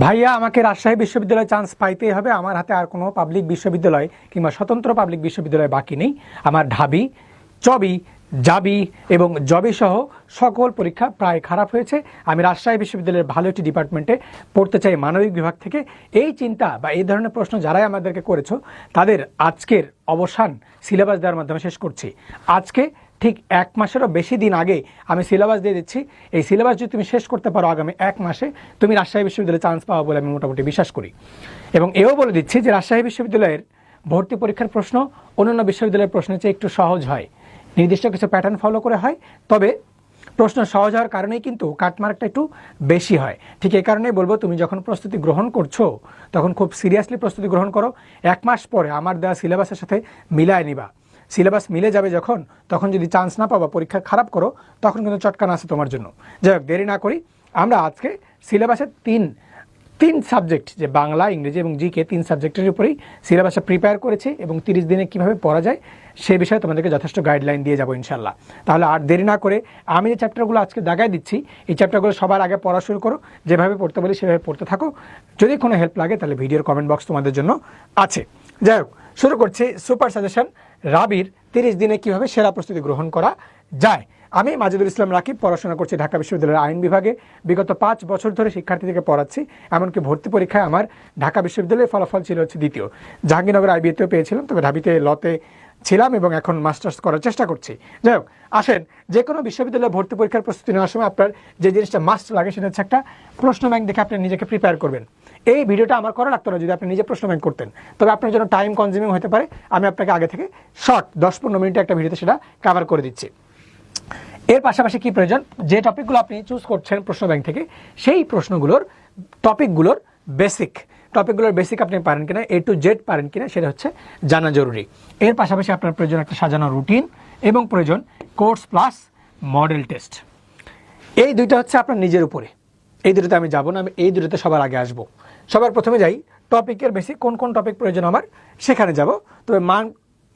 ভাইয়া, আমাকে রাজশাহী বিশ্ববিদ্যালয়ে চান্স পাইতেই হবে। আমার হাতে আর কোনো পাবলিক বিশ্ববিদ্যালয় কিংবা স্বতন্ত্র পাবলিক বিশ্ববিদ্যালয় বাকি নেই। আমার ঢাবি, চবি, জাবি এবং জবি সহ সকল পরীক্ষা প্রায় খারাপ হয়েছে। আমি রাজশাহী বিশ্ববিদ্যালয়ের ভালো একটি ডিপার্টমেন্টে পড়তে চাই মানবিক বিভাগ থেকে। এই চিন্তা বা এই ধরনের প্রশ্ন যারাই আমাদেরকে করেছ, তাদের আজকের অবসান সিলেবাস দেওয়ার মাধ্যমে শেষ করছি। আজকে ঠিক এক মাসেরও বেশি দিন আগে আমি সিলেবাস দিয়ে দিচ্ছি। এই সিলেবাস যদি তুমি শেষ করতে পারো আগামী এক মাসে, তুমি রাজশাহী বিশ্ববিদ্যালয়ে চান্স পাওয়া বলে আমি মোটামুটি বিশ্বাস করি। এবং এও বলে দিচ্ছি যে রাজশাহী বিশ্ববিদ্যালয়ের ভর্তি পরীক্ষার প্রশ্ন অন্যান্য বিশ্ববিদ্যালয়ের প্রশ্নের চেয়ে একটু সহজ হয়। নির্দিষ্ট কিছু প্যাটার্ন ফলো করে হয়, তবে প্রশ্ন সহজ হওয়ার কারণেই কিন্তু কাটমার্কটা একটু বেশি হয়। ঠিক এই কারণেই বলব, তুমি যখন প্রস্তুতি গ্রহণ করছ, তখন খুব সিরিয়াসলি প্রস্তুতি গ্রহণ করো। এক মাস পরে আমার দেওয়া সিলেবাসের সাথে মিলায় নিবা। সিলেবাস মিলে যাবে যখন, তখন যদি চান্স না পাবা পরীক্ষা খারাপ করো, তখন কিন্তু চটকান আছে তোমার জন্য। যাই হোক, দেরি না করি, আমরা আজকে সিলেবাসের তিন তিন সাবজেক্ট যে বাংলা, ইংরেজি এবং জিকে, তিন সাবজেক্টের উপরেই সিলেবাসটা প্রিপেয়ার করেছি এবং তিরিশ দিনে কীভাবে পড়া যায়, সে বিষয়ে তোমাদেরকে যথেষ্ট গাইডলাইন দিয়ে যাব ইনশাল্লাহ তাহলে আর দেরি না করে, আমি যে চ্যাপ্টারগুলো আজকে দেখাই দিচ্ছি, এই চ্যাপ্টারগুলো সবার আগে পড়া শুরু করো, যেভাবে পড়তে বলি সেভাবে পড়তে থাকো। যদি কোনো হেল্প লাগে, তাহলে ভিডিওর কমেন্ট বক্স তোমাদের জন্য আছে। যাই হোক, শুরু করছি সুপার সাজেশন রাবির তিরিশ দিনে কীভাবে সেরা প্রস্তুতি গ্রহণ করা যায়? আমি মাজেদুল ইসলাম রাকিব, পড়াশোনা করছি ঢাকা বিশ্ববিদ্যালয়ের আইন বিভাগে। বিগত পাঁচ বছর ধরে শিক্ষার্থীদেরকে পড়াচ্ছি, এমনকি ভর্তি পরীক্ষায় আমার ঢাকা বিশ্ববিদ্যালয়ের ফলাফল ছিল হচ্ছে দ্বিতীয়। জাহাঙ্গীরনগর আইবিএতেও পেয়েছিলাম, তবে ঢাবিতে লতে ছিলাম এবং এখন মাস্টার্স করার চেষ্টা করছি। যাই হোক, আসেন যে কোনো বিশ্ববিদ্যালয়ে ভর্তি পরীক্ষার প্রস্তুতি নেওয়ার সময় আপনার যে জিনিসটা মাস্ট লাগে সেটা হচ্ছে একটা প্রশ্ন ব্যাংক দেখে আপনি নিজেকে প্রিপেয়ার করবেন। এই ভিডিওটা আমার করা লাগতো না যদি আপনি নিজে প্রশ্ন ব্যাংক করতেন। তবে আপনার জন্য টাইম কনজিউমিং হতে পারে। আমি আপনাকে আগে থেকে শর্ট দশ পনেরো মিনিটে একটা ভিডিওতে সেটা কভার করে দিচ্ছি। এর পাশাপাশি কি প্রয়োজন? যে টপিকগুলো আপনি চুজ করছেন প্রশ্ন ব্যাংক থেকে, সেই প্রশ্নগুলোর টপিকগুলোর বেসিক টপিকগুলোর বেসিক আপনি পারেন কিনা এ টু জেড পারেন কিনা, সেটা হচ্ছে জানা জরুরি। এর পাশাপাশি আপনার প্রয়োজন একটা সাজানো রুটিন এবং প্রয়োজন কোর্স প্লাস মডেল টেস্ট এই দুইটা হচ্ছে আপনার নিজের উপরে। এই দুটোতে আমি যাব না, আমি এই দুটোতে সবার আগে আসব। সবার প্রথমে যাই টপিকের বেশি কোন কোন টপিক প্রয়োজন আমার, সেখানে যাব। তবে মান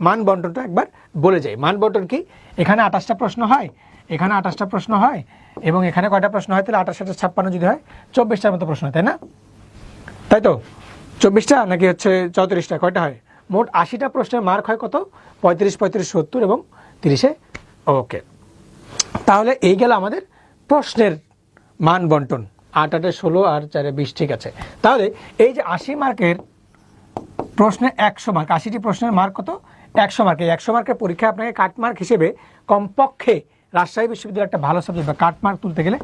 মান বন্টনটা একবার বলে যাই। মান বন্টন কি? এখানে আঠাশটা প্রশ্ন হয়, এখানে আঠাশটা প্রশ্ন হয়, এবং এখানে কয়টা প্রশ্ন হয়? তাহলে আঠাশ আঠাশ, ছাপ্পান্ন যদি হয়, চব্বিশটার মতো প্রশ্ন তাই না? তাই তো চব্বিশটা নাকি হচ্ছে চৌত্রিশটা? কয়টা হয়? মোট আশিটা প্রশ্নের মার্ক হয় কত? পঁয়ত্রিশ পঁয়ত্রিশ, সত্তর এবং তিরিশে? ওকে। তাহলে এই গেল আমাদের প্রশ্নের মান বন্টন। আট, আটে ষোলো আর চারে বিশ, ঠিক আছে। তাহলে এই যে আশি মার্কের প্রশ্নে একশো মার্ক, আশিটি প্রশ্নের মার্ক কত? একশো মার্কে। একশো মার্কের পরীক্ষায় আপনাকে কাটমার্ক হিসেবে কমপক্ষে রাজশাহী বিশ্ববিদ্যালয়ের একটা ভালো সাবজেক্ট বা কাট মার্ক তুলতে গেলে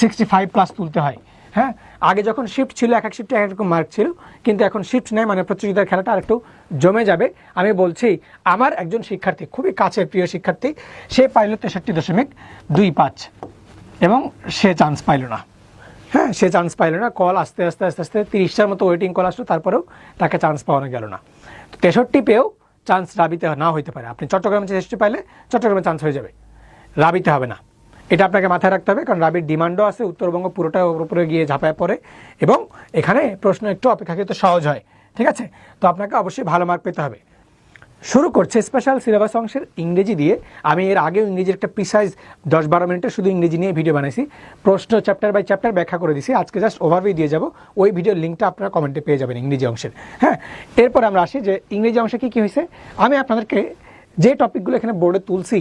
সিক্সটি ফাইভ প্লাস তুলতে হয়। হ্যাঁ আগে যখন শিফট ছিল, এক এক শিফটে এক রকম মার্ক ছিল, কিন্তু এখন শিফট নেই মানে প্রতিযোগিতার খেলাটা আর একটু জমে যাবে। আমি বলছি, আমার একজন শিক্ষার্থী, খুবই কাছের প্রিয় শিক্ষার্থী, সে পাইল তেষট্টি দশমিক দুই পাঁচ, এবং সে চান্স পাইল না। হ্যাঁ সে চান্স পাইল না কল আস্তে আস্তে আস্তে আস্তে তিরিশটার মতো ওয়েটিং কল আসলো, তারপরেও তাকে চান্স পাওয়ানো গেল না। তো তেষট্টি পেয়েও চান্স রাবিতে না হইতে পারে। আপনি চট্টগ্রামে তেষট্টি পাইলে, চট্টগ্রামে চান্স হয়ে যাবে। রাবিতে হবে না। এটা আপনাকে মাথায় রাখতে হবে, কারণ রাবির ডিমান্ডও আছে, উত্তরবঙ্গ পুরোটা ওর উপরে গিয়ে ঝাঁপায় পড়ে, এবং এখানে প্রশ্ন একটু অপেক্ষাকৃত সহজ হয়, ঠিক আছে? তো আপনাকে অবশ্যই ভালো মার্ক পেতে হবে। শুরু করছে স্পেশাল সিলেবাস অংশের ইংরেজি দিয়ে। আমি এর আগেও ইংরেজির একটা প্রিসাইজ দশ বারো মিনিটের শুধু ইংরেজি নিয়ে ভিডিও বানাইছি। প্রশ্ন চ্যাপ্টার বাই চ্যাপ্টার ব্যাখ্যা করে দিছি। আজকে জাস্ট ওভারভিউ দিয়ে যাব। ওই ভিডিওর লিঙ্কটা আপনারা কমেন্টে পেয়ে যাবেন ইংরেজি অংশের। হ্যাঁ? এরপর আমরা আসি যে ইংরেজি অংশে কী কী হয়েছে। আমি আপনাদেরকে যে টপিকগুলো এখানে বোর্ডে তুলছি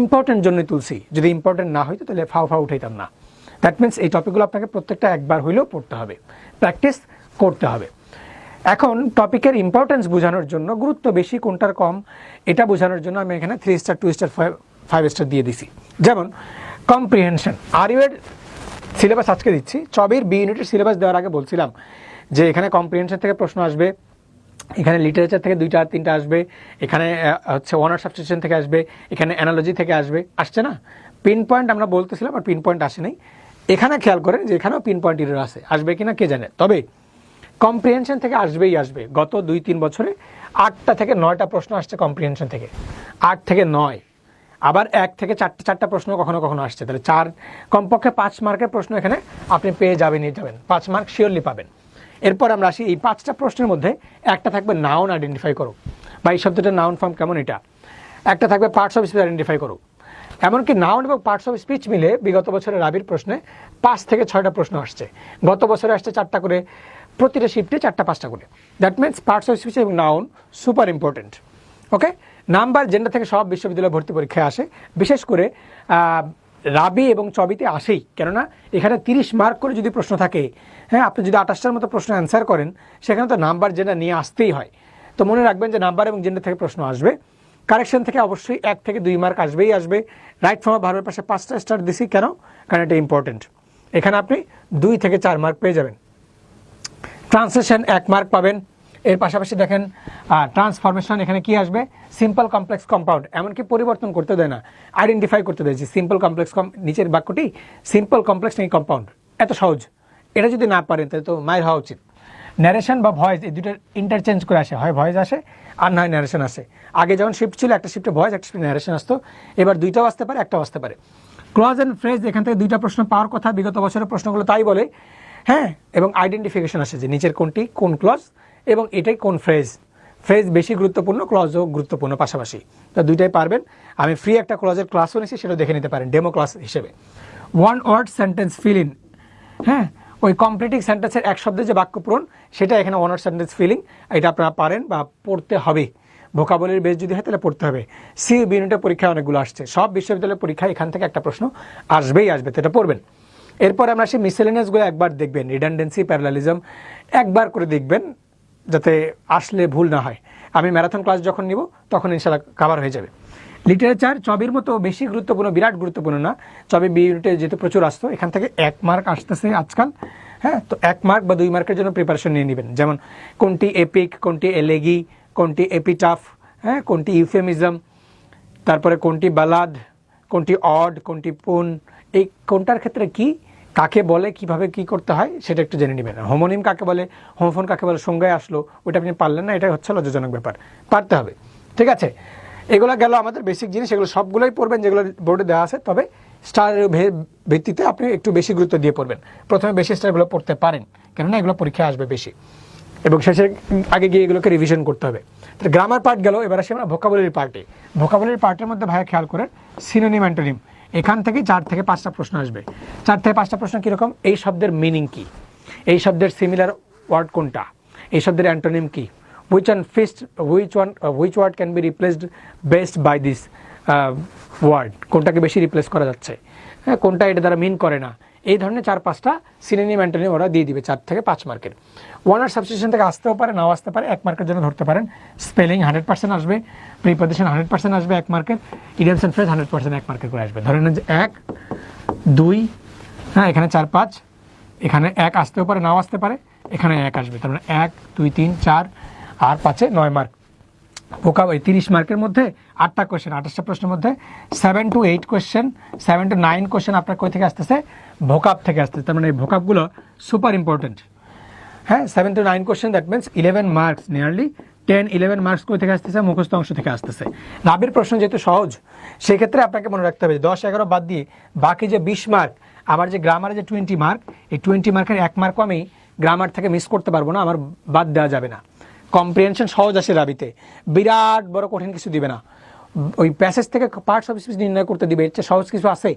ইম্পর্টেন্ট জন্যই তুলছি। যদি ইম্পর্টেন্ট না হইতো তাহলে ফাও ফাও উঠাইতাম না। দ্যাট মিন্স এই টপিকগুলো আপনাকে প্রত্যেকটা একবার হইলেও পড়তে হবে। প্র্যাকটিস করতে হবে। এখন টপিকের ইম্পর্টেন্স বোঝানোর জন্য, গুরুত্ব বেশি, কোনটার কম, এটা বোঝানোর জন্য আমি এখানে three star two star five star দিয়ে দিছি। যেমন কম্প্রিহেনশন আর ইউয়ের সিলেবাস আজকে দিচ্ছি। চবের বি ইউনিটের সিলেবাস দেওয়ার আগে বলছিলাম যে এখানে কম্প্রিহেনশন থেকে প্রশ্ন আসবে। এখানে লিটারেচার থেকে দুইটা আর তিনটা আসবে। এখানে হচ্ছে ওয়ানার সাবস্টিটিউশন থেকে আসবে। এখানে অ্যানালজি থেকে আসবে। আসছে না? পিন পয়েন্ট আমরা বলতেছিলাম, আর পিন পয়েন্ট আসে নাই এখানে খেয়াল করেন যে এখানেও পিন পয়েন্ট ইরর আছে। আসবে কিনা কে জানে? তবে কম্প্রিহেনশন থেকে আসবেই আসবে। গত দুই, তিন বছরে আটটা থেকে নয়টা প্রশ্ন আসছে কম্প্রিহেনশন থেকে। আট থেকে নয়। আবার এক থেকে চারটে, চারটা প্রশ্ন কখনো কখনো আসছে। তাহলে চার, কমপক্ষে পাঁচ মার্কের প্রশ্ন এখানে আপনি পেয়ে যাবেন যাবেনই যাবেন পাঁচ মার্ক শিওরলি পাবেন। এরপর আমরা আসি এই পাঁচটা প্রশ্নের মধ্যে, একটা থাকবে নাউন আইডেন্টিফাই করো। বা এই শব্দটার নাউন ফর্ম কেমন এটা? একটা থাকবে পার্টস অফ স্পিচ আইডেন্টিফাই করো। এমনকি নাউন এবং পার্টস অফ স্পিচ মিলে বিগত বছরের রাবির প্রশ্নে পাঁচ থেকে ছয়টা প্রশ্ন আসছে। গত বছরে আসছে চারটা করে, প্রতিটা শিফটে চারটা, পাঁচটা করে। That means parts of speech এবং noun super important okay number gender থেকে সব বিশ্ববিদ্যালয় ভর্তি পরীক্ষায় আসে। বিশেষ করে রাবি এবং চবিতে আসেই। কেননা এখানে তিরিশ মার্ক করে যদি প্রশ্ন থাকে হ্যাঁ আপনি যদি আঠাশটার মতো প্রশ্ন অ্যান্সার করেন, সেখানে তো নাম্বার জেন্ডার নিয়ে আসতেই হয়। তো মনে রাখবেন যে নাম্বার এবং জেন্ডার থেকে প্রশ্ন আসবে। কারেকশন থেকে অবশ্যই এক থেকে দুই মার্ক আসবেই আসবে। রাইট ফর্ম ভার্বের পাশে পাঁচটা স্টার দিছি কেন? কারণ এটা ইম্পর্টেন্ট এখানে আপনি দুই থেকে চার মার্ক পেয়ে যাবেন। ট্রান্সলেশন এক মার্ক পাবেন। এর পাশাপাশি দেখেন ট্রান্সফরমেশন এখানে কি আসবে? সিম্পল কমপ্লেক্স কম্পাউন্ড এমনকি পরিবর্তন করতে দেয় না। আইডেন্টিফাই করতে দেয় যে সিম্পল কমপ্লেক্স কম নিচের বাক্যটি সিম্পল কমপ্লেক্স নেই কম্পাউন্ড এত সহজ। এটা যদি না পারেন, তাহলে তো মায়ের হওয়া উচিত। ন্যারেশন বা ভয়েস এই দুটোর ইন্টারচেঞ্জ করে আসে। হয় ভয়েস আসে, আর না হয় ন্যারেশন আসে। আগে যেমন শিফট ছিল, একটা শিফটে ভয়েস একটা শিফটে ন্যারেশন আসতো। এবার দুইটাও আসতে পারে, একটাও আসতে পারে। ক্লজ অ্যান্ড ফ্রেজ এখান থেকে দুইটা প্রশ্ন পাওয়ার কথা। বিগত বছরের প্রশ্নগুলো তাই বলে হ্যাঁ? এবং আইডেন্টিফিকেশন আসে যে নিচের কোনটি, কোন ক্লজ এবং এটাই কোন ফ্রেজ ফ্রেজ বেশি গুরুত্বপূর্ণ ক্লজও গুরুত্বপূর্ণ পাশাপাশি। তো দুইটাই পারবেন। আমি ফ্রি একটা ক্লজের ক্লাসও নিয়েছি, সেটাও দেখে নিতে পারেন ডেমো ক্লাস হিসেবে। One word sentence fill in হ্যাঁ? ওই কমপ্লিটিং সেন্টেন্সের এক শব্দে যে বাক্য পূরণ, সেটা এখানে ওয়ান ওয়ার্ড সেন্টেন্স ফিলিং এটা আপনারা পারেন বা পড়তে হবে। ভোকাবলির বেশ যদি হয়, তাহলে পড়তে হবে। সি ইউনিটের পরীক্ষায় অনেকগুলো আসছে। সব বিশ্ববিদ্যালয়ের পরীক্ষায় এখান থেকে একটা প্রশ্ন আসবেই আসবে, তো এটা পড়বেন। এরপর আমরা সেই মিসেলেনিয়াসগুলো একবার দেখবেন। রিডান্ডেন্সি প্যারালালিজম একবার করে দেখবেন। যাতে আসলে ভুল না হয়। আমি ম্যারাথন ক্লাস যখন নিব, তখন ইনশাল্লাহ কাভার হয়ে যাবে। লিটারেচার চবির মতো বেশি গুরুত্বপূর্ণ, বিরাট গুরুত্বপূর্ণ না। চবি বি ইউনিটে যেহেতু প্রচুর আসতো, এখান থেকে এক মার্ক আসতেছে আজকাল হ্যাঁ? তো এক মার্ক বা দুই মার্কের জন্য প্রিপারেশন নিয়ে নেবেন। যেমন কোনটি এপিক কোনটি এলেগি, কোনটি এপিটাফ হ্যাঁ? কোনটি ইউফেমিজম তারপরে কোনটি বালাদ কোনটি অড কোনটি পুন এই কোনটার ক্ষেত্রে কি কাকে বলে, কীভাবে কি করতে হয়, সেটা একটু জেনে নেবেন। হোমোনিম কাকে বলে, হোমোফোন কাকে বলে সংজ্ঞায় আসলো ওটা আপনি পারলেন না, এটাই হচ্ছে লজ্জাজনক ব্যাপার। পারতে হবে। ঠিক আছে? এগুলো গেল আমাদের বেসিক জিনিস, এগুলো সবগুলোই পড়বেন, যেগুলো বোর্ডে দেওয়া আছে। তবে স্টারের ভিত্তিতে আপনি একটু বেশি গুরুত্ব দিয়ে পড়বেন। প্রথমে বেশি স্টারগুলো পড়তে পারেন, কেননা এগুলো পরীক্ষায় আসবে বেশি। এবং শেষে আগে গিয়ে এগুলোকে রিভিশন করতে হবে। গ্রামার পার্ট গেল, এবার আসি আমরা ভোকাবুলারি পার্টে ভোকাবুলারি পার্টের মধ্যে ভাইয়া খেয়াল করেন সিনোনিম অ্যান্টোনিম এখান থেকে চার থেকে পাঁচটা প্রশ্ন আসবে। চার থেকে পাঁচটা প্রশ্ন কীরকম? এই শব্দের মিনিং কি? এই শব্দের সিমিলার ওয়ার্ড কোনটা? এই শব্দের অ্যান্টোনিম কি? Which one feast which one which word can be replaced best by this word কোনটাকে বেশি রিপ্লেস করা যাচ্ছে? হ্যাঁ কোনটা এটা দ্বারা মিন করে না? এই ধরনের চার পাঁচটা সিনেনিম অ্যান্টোনিম ওরা দিয়ে দিবে, চার থেকে পাঁচ মার্কের ওয়ান আর সাবস্টিটিউশন থেকে আসতেও পারে, নাও আসতে পারে, এক মার্কের জন্য ধরতে পারেন। স্পেলিং হান্ড্রেড পার্সেন্ট আসবে প্রিপোজিশন হান্ড্রেড পার্সেন্ট আসবে এক মার্কের idioms and phrase hundred percent এক মার্কের করে আসবে। ধরে নেন যে এক, দুই হ্যাঁ এখানে চার, পাঁচ, এখানে এক আসতেও পারে, নাও আসতে পারে, এখানে এক আসবে। তার মানে এক, দুই, তিন, চার, আর পাঁচে নয় মার্ক ভোকাব ওই তিরিশ মার্কের মধ্যে আটটা কোয়েশ্চেন আঠাশটা প্রশ্নের মধ্যে seven to eight question seven to nine question আপনার কই থেকে আসতেছে? ভোকাব থেকে আসতেছে। তার মানে এই ভোকাবগুলো সুপার ইম্পর্টেন্ট হ্যাঁ seven to nine question that means eleven marks nearly ten eleven marks কই থেকে আসতেছে? মুখস্থ অংশ থেকে আসতেছে। রাবির প্রশ্ন যেহেতু সহজ, সেক্ষেত্রে আপনাকে মনে রাখতে হবে দশ, এগারো বাদ দিয়ে বাকি যে বিশ মার্ক আমার যে গ্রামারে যে টোয়েন্টি মার্ক এই টোয়েন্টি মার্কের এক মার্কও আমি গ্রামার থেকে মিস করতে পারব না, আমার বাদ দেওয়া যাবে না। কম্প্রিহেনশন সহজ আসে রাবিতে। বিরাট বড় কঠিন কিছু দিবে না। ওই প্যাসেজ থেকে পার্টস অফ স্পিচ নির্ণয় করতে দিবে, এর চেয়ে সহজ কিছু আছে।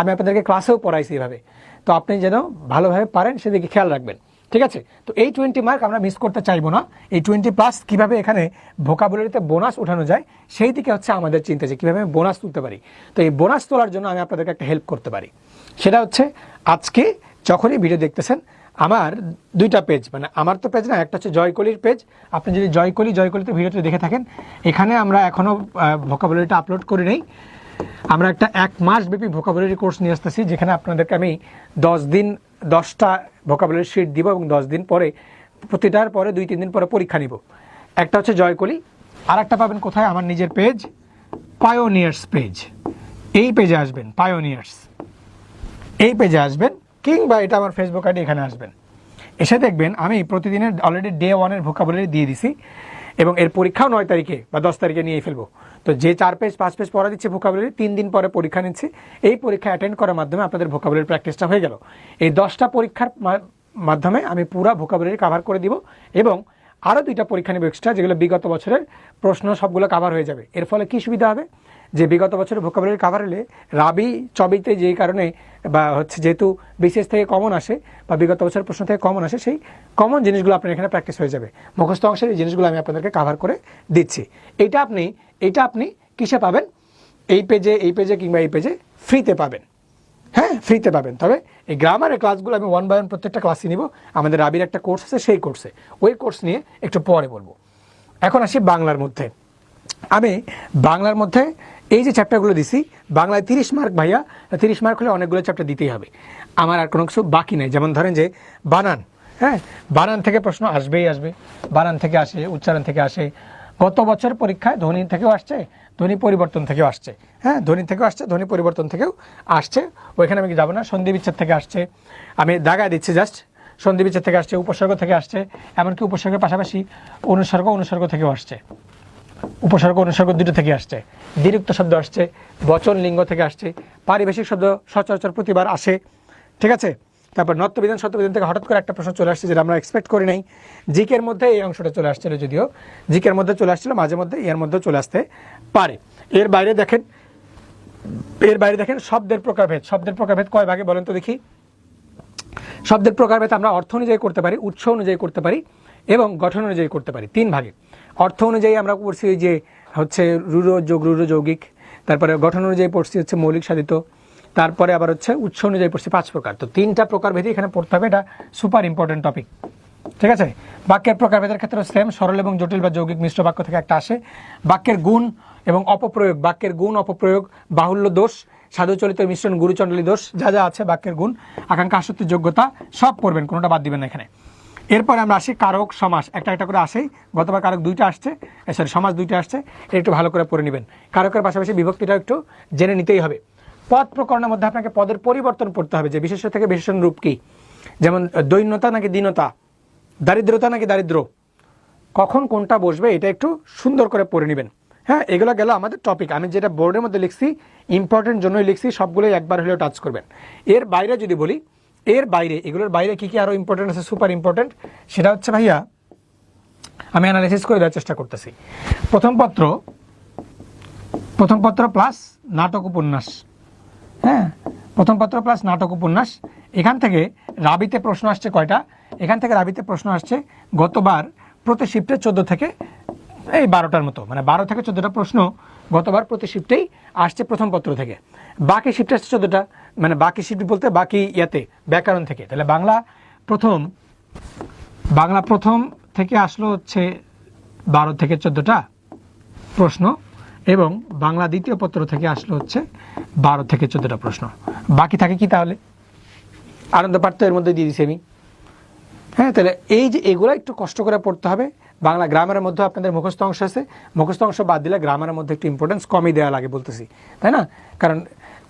আমি আপনাদেরকে ক্লাসেও পড়াইছি এভাবে। তো আপনি যেন ভালোভাবে পারেন, সেদিকে খেয়াল রাখবেন। ঠিক আছে? তো এই টোয়েন্টি মার্ক আমরা মিস করতে চাইব না। এই টোয়েন্টি প্লাস কীভাবে এখানে ভোকাবুলারিতে বোনাস উঠানো যায়, সেই দিকে হচ্ছে আমাদের চিন্তা যে কীভাবে আমি বোনাস তুলতে পারি। তো এই বোনাস তোলার জন্য আমি আপনাদেরকে একটা হেল্প করতে পারি। সেটা হচ্ছে, আজকে যখনই ভিডিও দেখতেছেন, আমার দুইটা পেজ মানে আমার তো পেজ না, একটা হচ্ছে জয়কলির পেজ আপনি যদি জয়কলি, জয়কলিতে ভিডিওটা দেখে থাকেন, এখানে আমরা এখনও ভোকাবুলারিটা আপলোড করি নেই। আমরা একটা এক মাস ব্যাপী ভোকাবুলারি কোর্স নিয়ে আসতেছি, যেখানে আপনাদেরকে আমি দশ দিন দশটা ভোকাবুলারি শিট দিব এবং দশ দিন পরে, প্রতিটার পরে দুই, তিন দিন পরে পরীক্ষা নিব। একটা হচ্ছে জয়কলি আর একটা পাবেন কোথায়? আমার নিজের পেজ পায়োনিয়ার্স পেজ এই পেজে আসবেন পায়োনিয়ার্স এই পেজে আসবেন, কিংবা এটা আমার ফেসবুক আইডি এখানে আসবেন। এসে দেখবেন, আমি প্রতিদিনের অলরেডি ডে ওয়ানের ভোকাবুলারি দিয়ে দিছি। এবং এর পরীক্ষাও নয় তারিখে, বা দশ তারিখে নিয়ে ফেলব। তো যে চার পেজ, পাঁচ পেজ পড়া দিচ্ছে ভোকাবুলারি তিন দিন পরে পরীক্ষা নিচ্ছে। এই পরীক্ষা অ্যাটেন্ড করার মাধ্যমে আপনাদের ভোকাবুলারি প্র্যাকটিসটা হয়ে গেল। এই দশটা পরীক্ষার মাধ্যমে আমি পুরা ভোকাবুলারি কাভার করে দিব এবং আরও দুইটা পরীক্ষা নেব এক্সট্রা যেগুলো বিগত বছরের প্রশ্ন সবগুলো কাভার হয়ে যাবে। এর ফলে কী সুবিধা হবে? যে বিগত বছরের ভোকাবুলারি কাভার হলে রাবি চবিতে যেই কারণে বা হচ্ছে যেহেতু বিশেষ থেকে কমন আসে বা বিগত বছরের প্রশ্ন থেকে কমন আসে, সেই কমন জিনিসগুলো আপনার এখানে প্র্যাকটিস হয়ে যাবে। মুখস্থ অংশের এই জিনিসগুলো আমি আপনাদেরকে কাভার করে দিচ্ছি। এটা আপনি এটা আপনি কিসে পাবেন? এই পেজে এই পেজে কিংবা এই পেজে ফ্রিতে পাবেন। হ্যাঁ ফ্রিতে পাবেন। তবে এই গ্রামারের ক্লাসগুলো আমি ওয়ান বাই ওয়ান প্রত্যেকটা ক্লাসই নিব। আমাদের রাবির একটা কোর্স আছে, সেই কোর্সে ওই কোর্স নিয়ে একটু পরে বলব। এখন আসি বাংলার মধ্যে। আমি বাংলার মধ্যে এই যে চ্যাপ্টারগুলো দিছি, বাংলায় তিরিশ মার্ক ভাইয়া, তিরিশ মার্ক হলে অনেকগুলো চ্যাপ্টার দিতেই হবে। আমার আর কোনো কিছু বাকি নেই। যেমন ধরেন যে বানান হ্যাঁ? বানান থেকে প্রশ্ন আসবেই আসবে। বানান থেকে আসে, উচ্চারণ থেকে আসে গত বছর পরীক্ষায় ধ্বনি থেকেও আসছে, ধ্বনি পরিবর্তন থেকেও আসছে। হ্যাঁ ধ্বনি থেকেও আসছে, ধ্বনি পরিবর্তন থেকেও আসছে। ওইখানে আমি যাব না, সন্ধি বিচ্ছেদ থেকে আসছে। আমি দাগায় দিচ্ছি জাস্ট সন্ধি বিচ্ছেদ থেকে আসছে, উপসর্গ থেকে আসছে, এমনকি উপসর্গের পাশাপাশি অনুসর্গ অনুসর্গ থেকেও আসছে। উপসর্গ, অনুসর্গ দুটো থেকে আসছে। দ্বিরুক্ত শব্দ আসছে বচন লিঙ্গ থেকে আসছে পারিবেশিক শব্দ সচরাচর প্রতিবার আসে। ঠিক আছে? তারপর নত্যবিধান সত্যবিধান থেকে হঠাৎ করে একটা প্রশ্ন চলে আসছে যেটা আমরা এক্সপেক্ট করি নাই। জিকের মধ্যে এই অংশটা চলে আসছিল যদিও। জিকের মধ্যে চলে আসছিল, মাঝে মধ্যে এর মধ্যে চলে আসতে পারে। এর বাইরে দেখেন, এর বাইরে দেখেন শব্দের প্রকারভেদ। শব্দের প্রকারভেদ কয় ভাগে বলেন তো দেখি। শব্দের প্রকারভেদ আমরা অর্থ অনুযায়ী করতে পারি, উৎস অনুযায়ী করতে পারি এবং গঠন অনুযায়ী করতে পারি, তিন ভাগে। অর্থ অনুযায়ী আমরা পড়ছি যে হচ্ছে রুরো যোগ, রুরো যৌগিক। তারপরে গঠন অনুযায়ী পড়ছি হচ্ছে মৌলিক সাধিত। তারপরে আবার হচ্ছে উৎস অনুযায়ী পড়ছি পাঁচ প্রকার। তো তিনটা প্রকারভেদই এখানে পড়তে হবে, এটা সুপার ইম্পর্টেন্ট টপিক ঠিক আছে? বাক্যের প্রকারভেদের ক্ষেত্রে সেম সরল এবং জটিল বা যৌগিক মিশ্র বাক্য থেকে একটা আসে। বাক্যের গুণ এবং অপপ্রয়োগ, বাক্যের গুণ, অপপ্রয়োগ, বাহুল্য দোষ, সাধুচলিত মিশ্রণ, গুরুচণ্ডলী দোষ, যা যা আছে বাক্যের গুণ, আকাঙ্ক্ষা আসক্তির যোগ্যতা, সব পড়বেন, কোনোটা বাদ দিবেন না এখানে। এরপরে আমরা আসি কারক, সমাস। একটা একটা করে আসেই, গতবার কারক দুইটা আসছে সরি সমাজ দুইটা আসছে, এটা একটু ভালো করে পড়ে নেবেন। কারকের পাশাপাশি বিভক্তিটা একটু জেনে নিতেই হবে। পদ প্রকরণের মধ্যে আপনাকে পদের পরিবর্তন করতে হবে, যে বিশেষ থেকে বিশেষণ রূপ কি? যেমন, দৈন্যতা নাকি দীনতা? দারিদ্রতা নাকি দারিদ্র? কখন কোনটা বসবে এটা একটু সুন্দর করে পড়ে নেবেন। হ্যাঁ এগুলো গেল আমাদের টপিক আমি যেটা বোর্ডের মধ্যে লিখছি ইম্পর্টেন্ট জন্যই লিখছি, সবগুলোই একবার হলেও টাচ করবেন। এর বাইরে যদি বলি, এর বাইরে, এগুলোর বাইরে কি কি আরও ইম্পর্টেন্ট আছে সুপার ইম্পর্টেন্ট সেটা হচ্ছে ভাইয়া, আমি অ্যানালাইসিস করে দেওয়ার চেষ্টা করতেছি। প্রথম পত্র প্রথম পত্র প্লাস নাটক উপন্যাস। হ্যাঁ? প্রথম পত্র প্লাস নাটক উপন্যাস। এখান থেকে রাবিতে প্রশ্ন আসছে কয়টা? এখান থেকে রাবিতে প্রশ্ন আসছে গতবার প্রতি শিফটে চোদ্দ থেকে এই বারোটার মতো। মানে বারো থেকে চোদ্দোটা প্রশ্ন গতবার প্রতি শিফটেই আসছে প্রথম পত্র থেকে। বাকি শিফটে আসছে চোদ্দোটা। মানে বাকি শিফট বলতে বাকি ইয়াতে, ব্যাকরণ থেকে। তাহলে বাংলা প্রথম বাংলা প্রথম থেকে আসলো হচ্ছে বারো থেকে চোদ্দোটা প্রশ্ন। এবং বাংলা দ্বিতীয় পত্র থেকে আসলো হচ্ছে বারো থেকে চোদ্দোটা প্রশ্ন। বাকি থাকে কি তাহলে? আনন্দ পাঠ এর মধ্যে দিয়ে দিছি আমি। হ্যাঁ তাহলে এই যে এগুলো একটু কষ্ট করে পড়তে হবে। বাংলা গ্রামারের মধ্যে আপনাদের মুখস্থ অংশ আছে। মুখস্থ অংশ বাদ দিলে গ্রামারের মধ্যে একটু ইম্পর্টেন্স কমই দেওয়া লাগে বলতেছি। তাই না? কারণ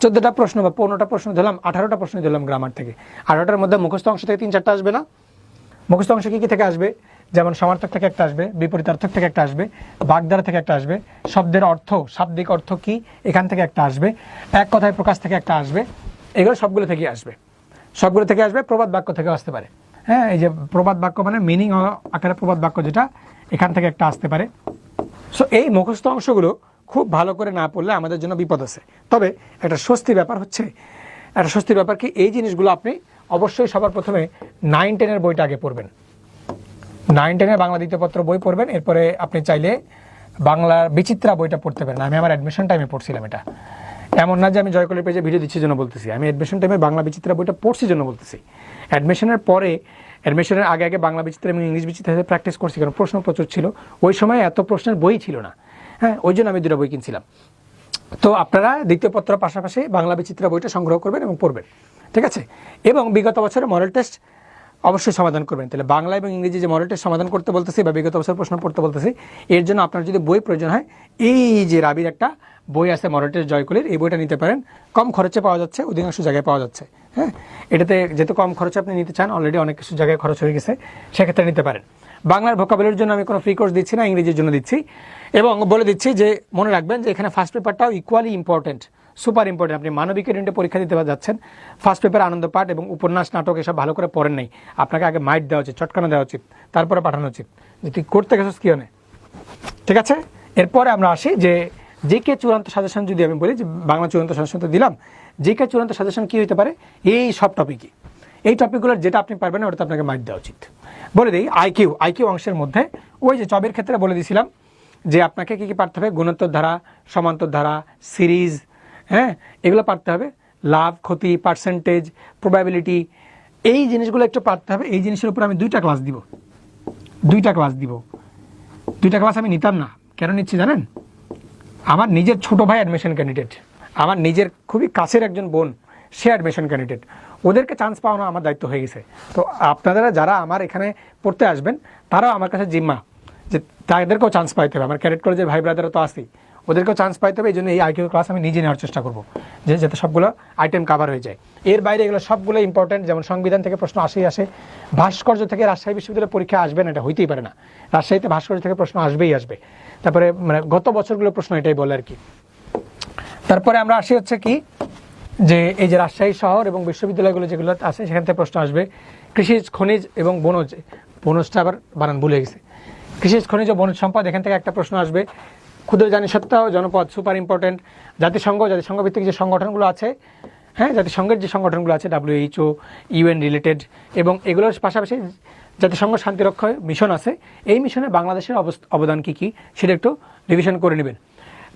চোদ্দোটা প্রশ্ন বা পনেরোটা প্রশ্ন দিলাম আঠারোটা প্রশ্ন দিলাম গ্রামার থেকে। আঠারোটার মধ্যে মুখস্থ অংশ থেকে তিন চারটা আসবে না। মুখস্থ অংশ কী কী থেকে আসবে? যেমন সমার্থক থেকে একটা আসবে, বিপরীতার্থক থেকে একটা আসবে বাগদারা থেকে একটা আসবে, শব্দের অর্থ, শাব্দিক অর্থ কি, এখান থেকে একটা আসবে, এক কথায় প্রকাশ থেকে একটা আসবে, এগুলো সবগুলো থেকে আসবে। সবগুলো থেকে আসবে, প্রবাদ বাক্য থেকে আসতে পারে। হ্যাঁ এই যে প্রবাদ বাক্য মানে মিনিং আকারে প্রবাদ বাক্য যেটা, এখান থেকে একটা আসতে পারে। সো এই মুখস্থ অংশগুলো খুব ভালো করে না পড়লে আমাদের জন্য বিপদ আছে। তবে একটা স্বস্তির ব্যাপার হচ্ছে, একটা স্বস্তির ব্যাপার কি, এই জিনিসগুলো আপনি অবশ্যই সবার প্রথমে নাইন টেনের বইটা আগে পড়বেন। নাইন টেনের বাংলা দ্বিতীয় পত্র বই পড়বেন। এরপরে আপনি চাইলে বাংলার বিচিত্রা বইটা পড়তে পারেন। আমি আমার অ্যাডমিশন টাইমে পড়ছিলাম এটা। এমন না যে আমি জয়কলের পেজে ভিডিও দিচ্ছি জন্য বলতেছি। আমি অ্যাডমিশন টাইমে বাংলা বিচিত্রা বইটা পড়ছি জন্য বলতেছি। অ্যাডমিশনের পরে অ্যাডমিশনের আগে আগে বাংলা বিচিত্রা এবং ইংলিশ বিচিত্রা প্র্যাকটিস করছি, কারণ প্রশ্ন প্রচুর ছিল। ওই সময় এত প্রশ্নের বই ছিল না। হ্যাঁ ওই জন্য আমি দুটো বই কিনছিলাম। তো আপনারা দ্বিতীয় পত্র পাশাপাশি বাংলা বিচিত্রা বইটা সংগ্রহ করবেন এবং পড়বেন। ঠিক আছে? এবং বিগত বছরে মডেল টেস্ট অবশ্যই সমাধান করবেন। তাহলে বাংলা এবং ইংরেজি যে মডেল টেস্ট সমাধান করতে বলতেছি বা বিগত বছর প্রশ্ন পড়তে বলতেছি, এর জন্য আপনার যদি বই প্রয়োজন হয়, এই যে রাবির একটা বই আছে মডেল টেস্ট জয়কুলির, এই বইটা নিতে পারেন। কম খরচে পাওয়া যাচ্ছে, অধিকাংশ জায়গায় পাওয়া যাচ্ছে হ্যাঁ? এটাতে যেহেতু কম খরচে আপনি নিতে চান অলরেডি অনেক কিছু জায়গায় খরচ হয়ে গেছে, সেক্ষেত্রে নিতে পারেন। বাংলার ভোকাবুলারির জন্য আমি কোনো ফ্রি কোর্স দিচ্ছি না, ইংরেজির জন্য দিচ্ছি। এবং বলে দিচ্ছি যে, মনে রাখবেন যে এখানে ফার্স্ট পেপারটাও ইকুয়ালি ইম্পর্টেন্ট সুপার ইম্পর্টেন্ট। আপনি মানবিকের ইউনিটে পরীক্ষা দিতে যাচ্ছেন। ফার্স্ট পেপার আনন্দ পাঠ এবং উপন্যাস, নাটক এসব ভালো করে পড়েন নাই। আপনাকে আগে মাইট দেওয়া উচিত, চটকানো দেওয়া উচিত, তারপরে পাঠানো উচিত। যে তুই করতে গেছিস কি ঠিক আছে? এরপরে আমরা আসি যে জিকে চূড়ান্ত সাজেশন যদি আমি বলি, যে বাংলা চূড়ান্ত সাজেশন তো দিলাম জিকে চূড়ান্ত সাজেশন কি হতে পারে? এই সব টপিকই এই টপিকগুলোর যেটা আপনি পারবেন না ওটা আপনাকে মাইট দেওয়া উচিত। বলে দিই আইকিউ আইকিউ অংশের মধ্যে, ওই যে জবের ক্ষেত্রে বলে দিয়েছিলাম যে আপনাকে কী কী পারতে হবে? গুণোত্তর ধারা, সমান্তর ধারা সিরিজ হ্যাঁ এগুলো পারতে হবে। লাভ, ক্ষতি পার্সেন্টেজ প্রবাবিলিটি এই জিনিসগুলো একটু পারতে হবে। এই জিনিসের উপর আমি দুইটা ক্লাস দিব। দুইটা ক্লাস দিব। দুইটা ক্লাস আমি নিতাম না। কেন নিচ্ছি জানেন? আমার নিজের ছোট ভাই অ্যাডমিশন ক্যান্ডিডেট আমার নিজের খুবই কাছের একজন বোন, সে অ্যাডমিশন ক্যান্ডিডেট ওদেরকে চান্স পাওয়ানো আমার দায়িত্ব হয়ে গেছে। তো আপনারা যারা আমার এখানে পড়তে আসবেন, তারাও আমার কাছে জিম্মা যে তাদেরকেও চান্স পাইতে হবে। আমার ক্যাডেট কলেজের ভাই ব্রাদারও তো আসি ওদেরকেও চান্স পাইতে হবে, এই জন্য এই আইকিউ ক্লাস আমি নিজে নেওয়ার চেষ্টা করব। যে যাতে সবগুলো আইটেম কাভার হয়ে যায়। এর বাইরে এগুলো সবগুলো ইম্পর্টেন্ট যেমন সংবিধান থেকে প্রশ্ন আসেই আসে। ভাস্কর্য থেকে রাজশাহী বিশ্ববিদ্যালয়ের পরীক্ষা আসবে না, এটা হইতেই পারে না। রাজশাহীতে ভাস্কর্য থেকে প্রশ্ন আসবেই আসবে। তারপরে মানে গত বছরগুলোর প্রশ্ন এটাই বলে আর কি। তারপরে আমরা আসি হচ্ছে কি, যে এই যে রাজশাহী শহর এবং বিশ্ববিদ্যালয়গুলো যেগুলো আছে, সেখান থেকে প্রশ্ন আসবে। কৃষিজ খনিজ এবং বনজ, বনজটা আবার বানান ভুলে গেছে। কৃষিজ খনিজ ও বনজ সম্পদ, এখান থেকে একটা প্রশ্ন আসবে। ক্ষুদ্র জানি সত্তা ও জনপদ সুপার ইম্পর্টেন্ট জাতিসংঘ জাতিসংঘ ভিত্তিক যে সংগঠনগুলো আছে হ্যাঁ জাতিসংঘের যে সংগঠনগুলো আছে ডাব্লিউএইচও ইউএন রিলেটেড এবং এগুলোর পাশাপাশি জাতিসংঘ শান্তিরক্ষা মিশন আছে। এই মিশনে বাংলাদেশের অবদান কী কী, সেটা একটু রিভিশন করে নেবেন।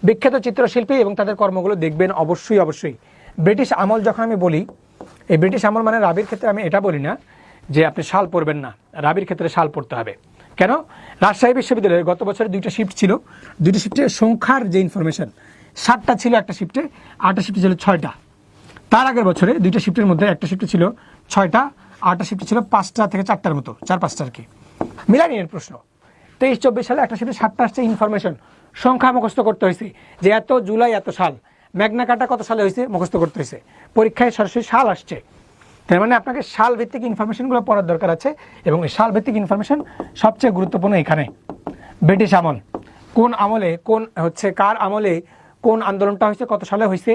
বিখ্যাত চিত্রশিল্পী এবং তাদের কর্মগুলো দেখবেন অবশ্যই অবশ্যই। ব্রিটিশ আমল যখন আমি বলি, এই ব্রিটিশ আমল মানে রাবির ক্ষেত্রে আমি এটা বলি না যে আপনি শাল পরবেন না, রাবির ক্ষেত্রে শাল পড়তে হবে। কেন? রাজশাহী বিশ্ববিদ্যালয়ের গত বছরে দুইটা শিফট ছিল। দুইটা শিফটে সংখ্যার যে ইনফরমেশন সাতটা ছিল একটা শিফটে আটটা শিফটে ছিল ছয়টা। তার আগের বছরে দুইটা শিফটের মধ্যে একটা শিফটে ছিল ছয়টা, আটটা শিফটে ছিল পাঁচটা থেকে চারটার মতো, চার পাঁচটা আর কি? মিলানিয়ার প্রশ্ন। তেইশ, চব্বিশ সালে একটা শিফটে সাতটা আসছে ইনফরমেশন সংখ্যা মুখস্থ করতে হয়েছে যে এত জুলাই এত সাল ম্যাগনা কাটা কত সালে হয়েছে মুখস্থ করতে হয়েছে। পরীক্ষায় সরাসরি সাল আসছে। তার মানে আপনাকে সাল ভিত্তিক ইনফরমেশনগুলো পড়ার দরকার আছে এবং এই সাল ভিত্তিক ইনফরমেশন সবচেয়ে গুরুত্বপূর্ণ এখানে। ব্রিটিশ আমল, কোন আমলে, কোন হচ্ছে কার আমলে, কোন আন্দোলনটা হয়েছে, কত সালে হয়েছে,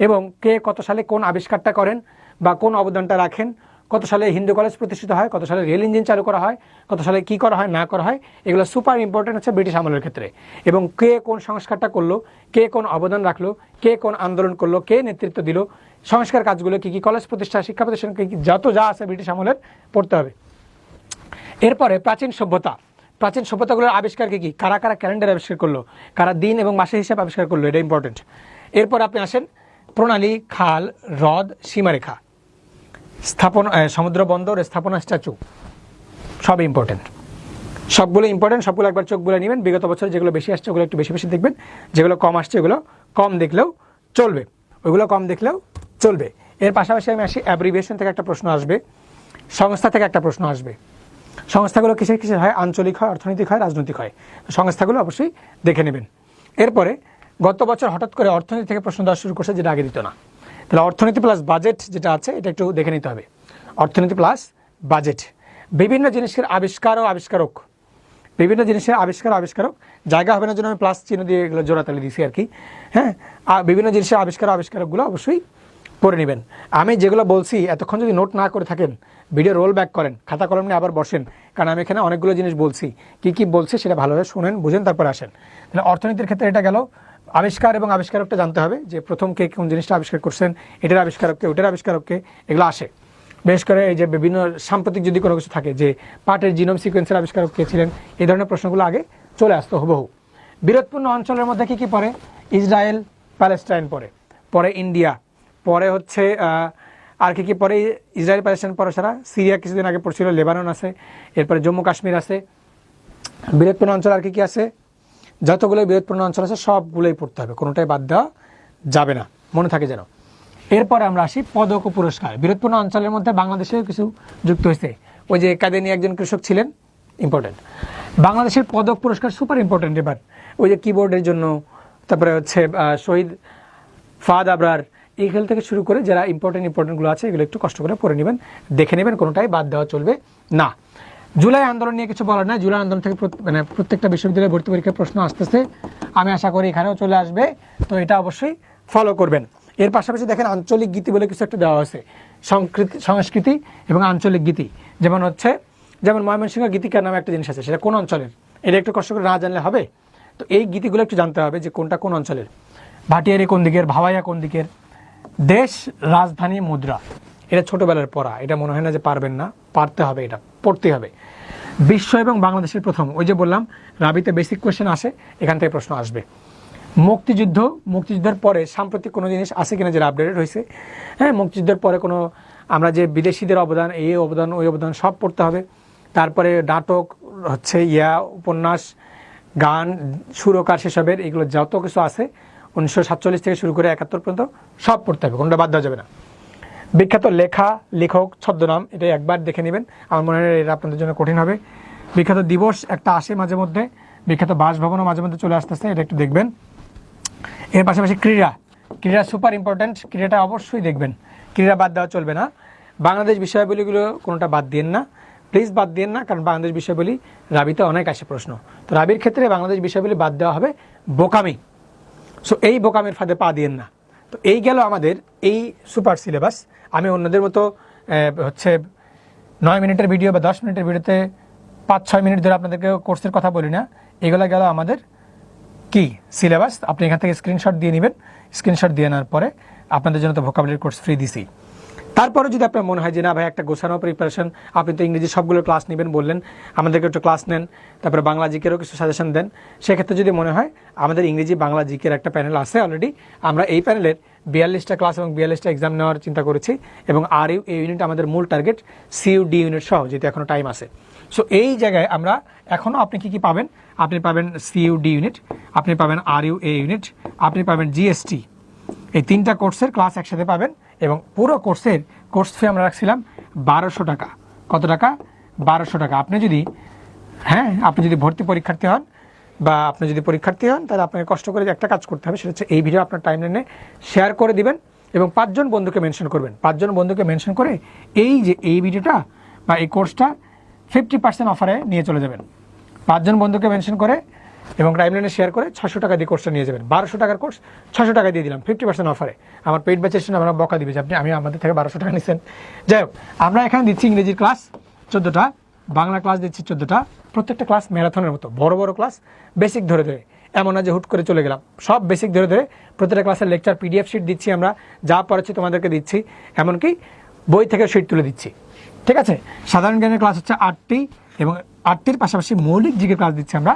এবং কে কত সালে কোন আবিষ্কারটা করেন বা কোন অবদানটা রাখেন, কত সালে হিন্দু কলেজ প্রতিষ্ঠিত হয়, কত সালে রেল ইঞ্জিন চালু করা হয়, কত সালে কি করা হয়, না করা হয়, এগুলো সুপার ইম্পর্টেন্ট হচ্ছে ব্রিটিশ আমলের ক্ষেত্রে। এবং কে কোন সংস্কারটা করল, কে কোন অবদান রাখল, কে কোন আন্দোলন করল, কে নেতৃত্ব দিল সংস্কার কাজগুলো কি কি, কলেজ প্রতিষ্ঠা, শিক্ষা প্রতিষ্ঠান কি কি, যত যা আছে ব্রিটিশ আমলের পড়তে হবে। এরপরে প্রাচীন সভ্যতা। প্রাচীন সভ্যতাগুলোর আবিষ্কার কি কি? কারা কারা ক্যালেন্ডার আবিষ্কার করল? কারা দিন এবং মাসের হিসাব আবিষ্কার করল? এটা ইম্পর্টেন্ট এরপর আপনি আসেন, প্রণালী, খাল, হ্রদ, সীমারেখা। স্থাপন সমুদ্র বন্দর, স্থাপনা, স্ট্যাচু। সব ইম্পর্টেন্ট সবগুলো ইম্পর্টেন্ট সবগুলো একবার চোখ বলে নেবেন। বিগত বছর যেগুলো বেশি আসছে, ওগুলো একটু বেশি বেশি দেখবেন। যেগুলো কম আসছে, ওগুলো কম দেখলেও চলবে। ওইগুলো কম দেখলেও চলবে। এর পাশাপাশি আমি আসি অ্যাব্রিভিয়েশন থেকে একটা প্রশ্ন আসবে, সংস্থা থেকে একটা প্রশ্ন আসবে। সংস্থাগুলো কিসের কিসের হয়? আঞ্চলিক হয়, অর্থনৈতিক হয়, রাজনৈতিক হয়। সংস্থাগুলো অবশ্যই দেখে নেবেন। এরপরে, গত বছর হঠাৎ করে অর্থনীতি থেকে প্রশ্ন দেওয়া শুরু করছে, যেটা আগে দিত না। তাহলে অর্থনীতি প্লাস বাজেট যেটা আছে, এটা একটু দেখে নিতে হবে। অর্থনীতি প্লাস বাজেট বিভিন্ন জিনিসের আবিষ্কার ও আবিষ্কারক। বিভিন্ন জিনিসের আবিষ্কার আবিষ্কারক। জায়গা হবে না জন্য আমি প্লাস চিহ্ন দিয়ে এগুলো জোড়াতালি দিছি আর কি। হ্যাঁ? আর বিভিন্ন জিনিসের আবিষ্কার আবিষ্কারকগুলো অবশ্যই পড়ে নেবেন। আমি যেগুলো বলছি, এতক্ষণ যদি নোট না করে থাকেন, ভিডিও রোল ব্যাক করেন, খাতা কলম নিয়ে আবার বসেন, কারণ আমি এখানে অনেকগুলো জিনিস বলছি। কি কি বলছি সেটা ভালোভাবে শুনেন, বুঝেন, তারপর আসেন। তাহলে অর্থনীতির ক্ষেত্রে এটা গেল। আবিষ্কার এবং আবিষ্কারকটা জানতে হবে যে প্রথম কে কোন জিনিসটা আবিষ্কার করছেন, এটার আবিষ্কারককে ওটার আবিষ্কারককে, এগুলো আসে। বেশ করে এই যে বিভিন্ন সাম্প্রতিক যদি কোনো কিছু থাকে, যে পার্টের জিনোম সিকোয়েন্সের আবিষ্কারক কে ছিলেন, এই ধরনের প্রশ্নগুলো আগে চলে আসতো হুবহু। বিরোধপূর্ণ অঞ্চলের মধ্যে কি কি পড়ে? ইসরায়েল, প্যালেস্টাইন পড়ে। পরে ইন্ডিয়া। পরে হচ্ছে আর কি কি পরে? ইসরায়েল প্যালেস্টাইন পরে ছাড়া সিরিয়া কিছুদিন আগে পড়ছিল, লেবানন আছে, এরপরে জম্মু কাশ্মীর আছে। বিরোধপূর্ণ অঞ্চল আর কি কি আছে? যতগুলো বিরোধপূর্ণ অঞ্চল আছে, সবগুলোই পড়তে হবে, কোনোটাই বাদ দেওয়া যাবে না, মনে থাকে যেন। এরপরে আমরা আসি পদক ও পুরস্কার। বিরোধপূর্ণ অঞ্চলের মধ্যে বাংলাদেশেও কিছু যুক্ত হয়েছে। ওই যে কাদেনি একজন কৃষক ছিলেন ইম্পর্টেন্ট বাংলাদেশের পদক পুরস্কার সুপার ইম্পর্টেন্ট এবার। ওই যে কিবোর্ডের জন্য, তারপরে হচ্ছে শহীদ ফাদ আবরার এই খেল থেকে শুরু করে যারা ইম্পর্টেন্ট ইম্পর্টেন্টগুলো আছে, এগুলো একটু কষ্ট করে পড়ে নেবেন, দেখে নেবেন, কোনোটাই বাদ দেওয়া চলবে না। জুলাই আন্দোলন নিয়ে কিছু বলার নাই। জুলাই আন্দোলন থেকে মানে প্রত্যেকটা বিশ্ববিদ্যালয়ে ভর্তি পরীক্ষার প্রশ্ন আসতেছে। আমি আশা করি এখানেও চলে আসবে। তো এটা অবশ্যই ফলো করবেন। এর পাশাপাশি দেখেন আঞ্চলিক গীতি বলে কিছু একটা দেওয়া হয়েছে। সংস্কৃতি সংস্কৃতি এবং আঞ্চলিক গীতি। যেমন হচ্ছে, যেমন ময়মনসিংহ গীতিকার নামে একটা জিনিস আছে, সেটা কোন অঞ্চলের? এটা একটু কষ্ট করে না জানলে হবে? তো এই গীতিগুলো একটু জানতে হবে যে কোনটা কোন অঞ্চলের? ভাটিয়ারি কোন দিকের? ভাওয়াইয়া কোন দিকের? দেশ, রাজধানী, মুদ্রা। এটা ছোটবেলার পড়া। এটা মনে হয় না যে পারবেন না। পারতে হবে এটা। পড়তে হবে। বিশ্ব এবং বাংলাদেশের প্রথম। ওই যে বললাম, রাবিতে বেসিক কোয়েশ্চেন আসে, এখান থেকে প্রশ্ন আসবে। মুক্তিযুদ্ধ, মুক্তিযুদ্ধের পরে সাম্প্রতিক কোনো জিনিস আছে কিনা যেটা আপডেটেড হয়েছে? হ্যাঁ মুক্তিযুদ্ধের পরে কোনো আমরা যে বিদেশিদের অবদান, এই অবদান, ওই অবদান সব পড়তে হবে। তারপরে নাটক, হচ্ছে ইয়া, উপন্যাস, গান, সুরকার সেসবের, এগুলো যত কিছু আছে উনিশশো সাতচল্লিশ থেকে শুরু করে একাত্তর পর্যন্ত সব পড়তে হবে, কোনটা বাদ দেওয়া যাবে না। বিখ্যাত লেখা, লেখক, ছদ্মনাম এটা একবার দেখে নেবেন। আমার মনে হয় এটা আপনাদের জন্য কঠিন হবে। বিখ্যাত দিবস একটা আসে মাঝে মধ্যে, বিখ্যাত বাসভবনও মাঝে মধ্যে চলে আসতেছে, এটা একটু দেখবেন। এর পাশাপাশি ক্রীড়া ক্রীড়া সুপার ইম্পর্ট্যান্ট ক্রীড়াটা অবশ্যই দেখবেন। ক্রীড়া বাদ দেওয়া চলবে না। বাংলাদেশ বিষয়াবলীগুলো কোনোটা বাদ দিয়েন না। প্লিজ বাদ দিয়েন না, কারণ বাংলাদেশ বিষয়াবলী রাবিতে অনেক আসে প্রশ্ন। তো রাবির ক্ষেত্রে বাংলাদেশ বিষয়াবলী বাদ দেওয়া হবে বোকামি। সো এই বোকামের ফাঁদে পা দিয়েন না। তো এই গেল আমাদের এই সুপার সিলেবাস। আমি অন্যদের মতো হচ্ছে নয় মিনিটের ভিডিও বা দশ মিনিটের ভিডিওতে পাঁচ, ছয় মিনিট ধরে আপনাদেরকে কোর্সের কথা বলি না। এগুলো গেল আমাদের কি? সিলেবাস। আপনি এখান থেকে স্ক্রিনশট দিয়ে নেবেন। স্ক্রিনশট দিয়ে নেওয়ার পরে আপনাদের জন্য তো ভোকাবুলারি কোর্স ফ্রি দিছি। তারপরে যদি আপনার মনে হয় যে, না ভাই, একটা গোছানো প্রিপারেশন আপনি তো ইংরেজি সবগুলো ক্লাস নেবেন বললেন, আমাদেরকে একটু ক্লাস নেন, তারপরে বাংলা জিকেরও কিছু সাজেশন দেন, সেক্ষেত্রে যদি মনে হয় আমাদের ইংরেজি বাংলা জিকের একটা প্যানেল আছে অলরেডি আমরা এই প্যানেলের বিয়াল্লিশটা ক্লাস এবং বিয়াল্লিশটা এক্সাম নেওয়ার চিন্তা করেছি এবং আর ইউ, এই ইউনিট আমাদের মূল টার্গেট সিইউ ডি ইউনিট সহ, যেহেতু এখনও টাইম আছে। সো এই জায়গায় আমরা এখনও আপনি কি কি পাবেন? আপনি পাবেন সিইউ ডি ইউনিট আপনি পাবেন আর ইউ এ ইউনিট আপনি পাবেন জিএসটি এই তিনটা কোর্সের ক্লাস একসাথে পাবেন। এবং পুরো কোর্সের কোর্স ফি আমরা রাখছিলাম বারোশো টাকা। কত টাকা? বারোশো টাকা। আপনি যদি হ্যাঁ আপনি যদি ভর্তি পরীক্ষার্থী হন বা আপনি যদি পরীক্ষার্থী হন, তাহলে আপনাকে কষ্ট করে একটা কাজ করতে হবে, সেটা হচ্ছে এই ভিডিও আপনার টাইম লাইনে শেয়ার করে দিবেন এবং পাঁচজন বন্ধুকে মেনশন করবেন। পাঁচজন বন্ধুকে মেনশন করে এই যে এই ভিডিওটা বা এই কোর্সটা ফিফটি পার্সেন্ট অফারে নিয়ে চলে যাবেন। পাঁচজন বন্ধুকে মেনশন করে এবং টাইমলাইনে শেয়ার করে ছশো টাকা দিয়ে কোর্সটা নিয়ে যাবেন। বারোশো টাকার কোর্স ছশো টাকা দিয়ে দিলাম ফিফটি পার্সেন্ট অফারে আমার পেইড ব্যাচের জন্য আমরা বকা দিবে আপনি, আমি আমাদের থেকে বারোশো টাকা নিচ্ছেন যাই হোক, আমরা এখানে দিচ্ছি ইংরেজির ক্লাস চোদ্দোটা। বাংলা ক্লাস দিচ্ছি চোদ্দোটা। প্রত্যেকটা ক্লাস ম্যারাথনের মতো, বড় বড় ক্লাস বেসিক ধরে ধরে। এমন না যে হুট করে চলে গেলাম। সব বেসিক ধরে ধরে প্রত্যেকটা ক্লাসের লেকচার পিডিএফ শিট দিচ্ছি আমরা, যা পড়াচ্ছি তোমাদেরকে দিচ্ছি। এমনকি বই থেকে শিট তুলে দিচ্ছি। ঠিক আছে? সাধারণ জ্ঞানের ক্লাস হচ্ছে আটটি এবং আটটির পাশাপাশি মৌলিক জিকে ক্লাস দিচ্ছি আমরা।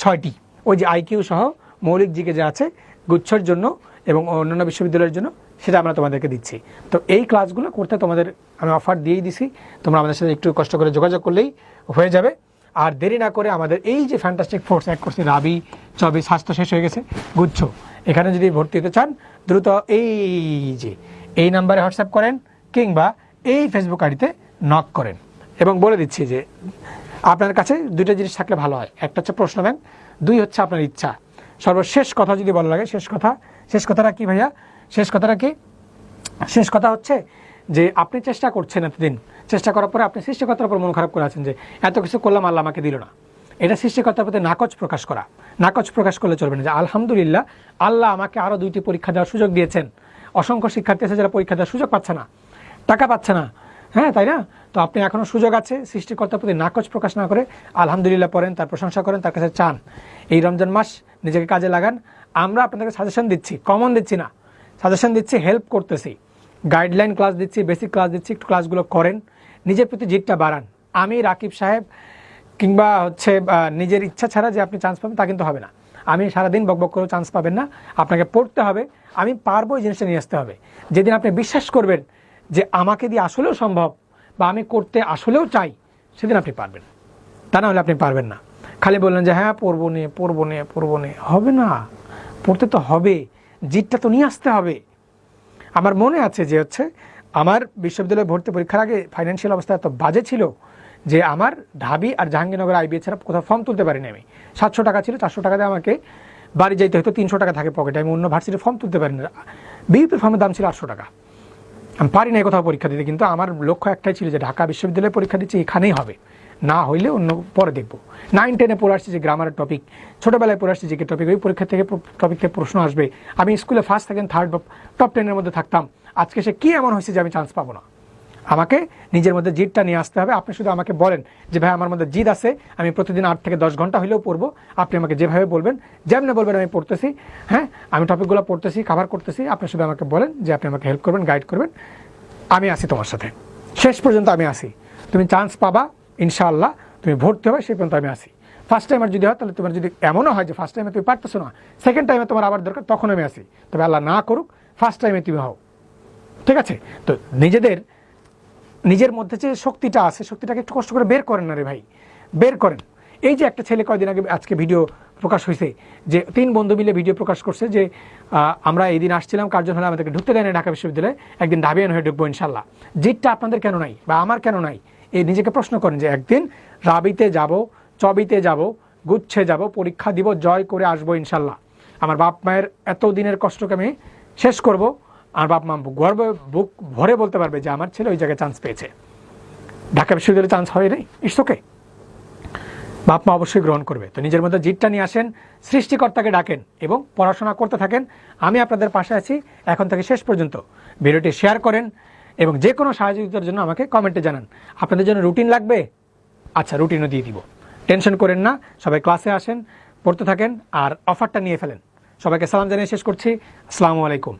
ছয়টি। ওই যে আইকিউ সহ মৌলিক জিকে যা আছে, গুচ্ছর জন্য এবং অন্যান্য বিশ্ববিদ্যালয়ের জন্য, সেটা আমরা তোমাদেরকে দিচ্ছি। তো এই ক্লাসগুলো করতে তোমাদের আমি অফার দিয়েই দিছি। তোমরা আমাদের সাথে একটু কষ্ট করে যোগাযোগ করলেই হয়ে যাবে। আর দেরি না করে আমাদের এই যে ফ্যান্টাস্টিক ফোর্স এক করছি, রাবি, চবি, স্বাস্থ্য শেষ হয়ে গেছে, গুচ্ছ। এখানে যদি ভর্তি হতে চান, দ্রুত এই যে, এই নাম্বারে হোয়াটসঅ্যাপ করেন কিংবা এই ফেসবুক আইডিতে নক করেন। এবং বলে দিচ্ছি যে আপনার কাছে দুইটা জিনিস থাকলে ভালো হয়। একটা হচ্ছে প্রশ্ন ব্যাংক দুই হচ্ছে আপনার ইচ্ছা। সর্বশেষ কথা যদি বলা লাগে, শেষ কথা, শেষ কথাটা কি ভাইয়া? শেষ কথাটা কি? শেষ কথা হচ্ছে যে আপনি চেষ্টা করছেন এতদিন, চেষ্টা করার পরে আপনি সৃষ্টিকর্তার উপর মন খারাপ করে আছেন যে, এত কিছু করলাম আল্লাহ আমাকে দিল না। এটা সৃষ্টিকর্তার প্রতি নাকচ প্রকাশ করা। নাকচ প্রকাশ করলে চলবে না যে, আলহামদুলিল্লাহ, আল্লাহ আমাকে আরও দুইটি পরীক্ষা দেওয়ার সুযোগ দিয়েছেন। অসংখ্য শিক্ষার্থী আছে যারা পরীক্ষা দেওয়ার সুযোগ পাচ্ছে না, টাকা পাচ্ছে না হ্যাঁ তাই না? তো আপনি এখনও সুযোগ আছে, সৃষ্টিকর্তার প্রতি নাকচ প্রকাশ না করে আলহামদুলিল্লাহ পড়েন, তার প্রশংসা করেন, তার কাছে চান। এই রমজান মাস নিজেকে কাজে লাগান। আমরা আপনাদেরকে সাজেশন দিচ্ছি কমন দিচ্ছি না। সাজেশন দিচ্ছি হেল্প করতেছি। গাইডলাইন ক্লাস দিচ্ছি বেসিক ক্লাস দিচ্ছি, একটু ক্লাসগুলো করেন। নিজের প্রতি জিতটা বাড়ান। আমি রাকিব সাহেব, কিংবা হচ্ছে নিজের ইচ্ছা ছাড়া যে আপনি চান্স পাবেন, তা কিন্তু হবে না। আমি সারাদিন বকবক করেও চান্স পাবেন না। আপনাকে পড়তে হবে। আমি পারব এই জিনিসটা নিয়ে আসতে হবে। যেদিন আপনি বিশ্বাস করবেন যে আমাকে দিয়ে আসলেও সম্ভব বা আমি করতে আসলেও চাই, সেদিন আপনি পারবেন তা না হলে আপনি পারবেন না। খালি বললেন যে হ্যাঁ পড়ব নে পড়ব নে পড়ব নে। হবে না। পড়তে তো হবে। জিতটা তো নিয়ে আসতে হবে। আমার মনে আছে যে হচ্ছে, আমার বিশ্ববিদ্যালয়ে ভর্তি পরীক্ষার আগে ফাইন্যান্সিয়াল অবস্থা এত বাজে ছিল যে আমার ঢাবি আর জাহাঙ্গীরনগর আইবিএ ছাড়া কোথাও ফর্ম তুলতে পারিনি আমি। সাতশো টাকা ছিল, চারশো টাকা দিয়ে আমাকে বাড়ি যাইতে হয়তো তিনশো টাকা থাকে পকেটে আমি অন্য ভার্সিটির ফর্ম তুলতে পারি না বিউপি ফর্মের দাম ছিল আটশো টাকা। আমি পারি না কোথাও পরীক্ষা দিতে, কিন্তু আমার লক্ষ্য একটাই ছিল যে ঢাকা বিশ্ববিদ্যালয়ে পরীক্ষা দিচ্ছি, এখানেই হবে। না হইলে অন্য পরে দেখব। নাইন টেনে পড়ে আসছি যে গ্রামারের টপিক ছোটোবেলায় পড়ে আসছি যে টপিক ওই পরীক্ষা থেকে টপিক থেকে প্রশ্ন আসবে। আমি স্কুলে ফার্স্ট সেকেন্ড থার্ড টপ টেনের মধ্যে থাকতাম। আজকে সে কী এমন হয়েছে যে আমি চান্স পাবো না? আমাকে নিজের মধ্যে জিদটা নিয়ে আসতে হবে। আপনি শুধু আমাকে বলেন যে, ভাই, আমার মধ্যে জিদ আছে, আমি প্রতিদিন আট থেকে দশ ঘণ্টা হলেও পড়ব। আপনি আমাকে যেভাবে বলবেন, যেমনি বলবেন আমি পড়তেছি হ্যাঁ? আমি টপিকগুলো পড়তেছি কাভার করতেছি। আপনি শুধু আমাকে বলেন যে, আপনি আমাকে হেল্প করবেন গাইড করবেন। আমি আসি তোমার সাথে। শেষ পর্যন্ত আমি আসি তুমি চান্স পাবা, ইনশাআল্লাহ। তুমি ভর্তি হবে সেই পর্যন্ত আমি আসি ফার্স্ট টাইমের যদি হয়, তাহলে তোমার যদি এমনও হয় যে ফার্স্ট টাইমে তুমি পারতেছো না সেকেন্ড টাইমে তোমার আবার দরকার, তখন আমি আসি তবে আল্লাহ না করুক ফার্স্ট টাইমে তুমি হও। ঠিক আছে? তো নিজেদের নিজের মধ্যে যে শক্তিটা আছে, শক্তিটাকে একটু কষ্ট করে বের করেন না রে ভাই। বের করেন। এই যে একটা ছেলে কয়দিন আগে আজকে ভিডিও প্রকাশ হয়েছে যে তিন বন্ধু মিলে ভিডিও প্রকাশ করছে যে আমরা এই দিন আসছিলাম, কার্জন হলে আমাদেরকে ঢুকতে দেয় না ঢাকা বিশ্ববিদ্যালয়ে, একদিন ঢাবিয়ান হয়ে ঢুকবো ইনশাল্লাহ। জিতটা আপনাদের কেন নাই বা আমার কেন নাই? এই নিজেকে প্রশ্ন করেন যে একদিন রাবিতে যাব, চবিতে যাব, গুচ্ছে যাব, পরীক্ষা দিব, জয় করে আসব ইনশাল্লাহ। আমার বাপ মায়ের এত দিনের কষ্টকে আমি শেষ করব। আর বাপ মা গর্ব বুক ভরে বলতে পারবে যে আমার ছেলে ওই জায়গায় চান্স পেয়েছে। ঢাকা বিশ্ববিদ্যালয়ে চান্স হয় নাই। ইটস বাপ মা অবশ্যই গ্রহণ করবে। তো নিজের মধ্যে জিতটা নিয়ে আসেন, সৃষ্টিকর্তাকে ডাকেন এবং পড়াশোনা করতে থাকেন। আমি আপনাদের পাশে আছি এখন থেকে শেষ পর্যন্ত। ভিডিওটি শেয়ার করেন এবং যে কোনো সাহায্যতার জন্য আমাকে কমেন্টে জানান। আপনাদের জন্য রুটিন লাগবে? আচ্ছা রুটিনও দিয়ে দিব। টেনশন করেন না, সবাই ক্লাসে আসেন, পড়তে থাকেন আর অফারটা নিয়ে ফেলেন। সবাইকে সালাম জানিয়ে শেষ করছি। আসসালামু আলাইকুম।